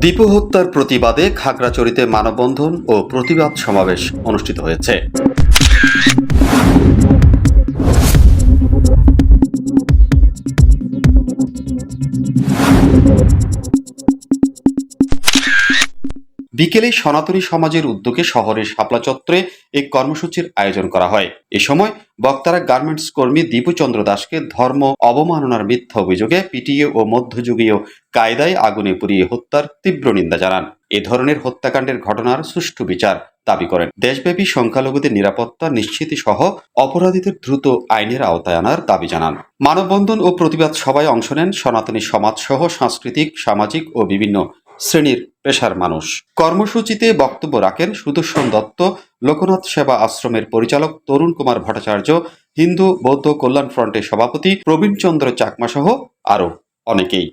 দীপু হত্যার প্রতিবাদে খাগড়াচড়িতে মানববন্ধন ও প্রতিবাদ সমাবেশ অনুষ্ঠিত হয়েছে। বিকেলে সনাতনী সমাজের উদ্যোগে শহরের শাপলা চত্বরে এক কর্মসূচির আয়োজন করা হয়। এ সময় বক্তারা গার্মেন্টস কর্মী দীপুচন্দ্র দাসকে ধর্ম অবমাননার মিথ্যা অভিযোগে পিটিয়ে ও মধ্যযুগীয় কায়দায় আগুনে পুড়িয়ে হত্যার তীব্র নিন্দা জানান। এ ধরনের হত্যাকাণ্ডের ঘটনার সুষ্ঠু বিচার দাবি করেন। দেশব্যাপী সংখ্যালঘুদের নিরাপত্তা নিশ্চিত সহ অপরাধীদের দ্রুত আইনের আওতায় আনার দাবি জানান। মানববন্ধন ও প্রতিবাদ সভায় অংশ নেন সনাতনী সমাজসহ সাংস্কৃতিক, সামাজিক ও বিভিন্ন শ্রেণির পেশার মানুষ। কর্মসূচিতে বক্তব্য রাখেন সুদর্শন দত্ত, লোকনাথ সেবা আশ্রমের পরিচালক তরুণ কুমার ভট্টাচার্য, হিন্দু বৌদ্ধ কল্যাণ ফ্রন্টের সভাপতি প্রবীণ চন্দ্র চাকমা সহ আরও অনেকেই।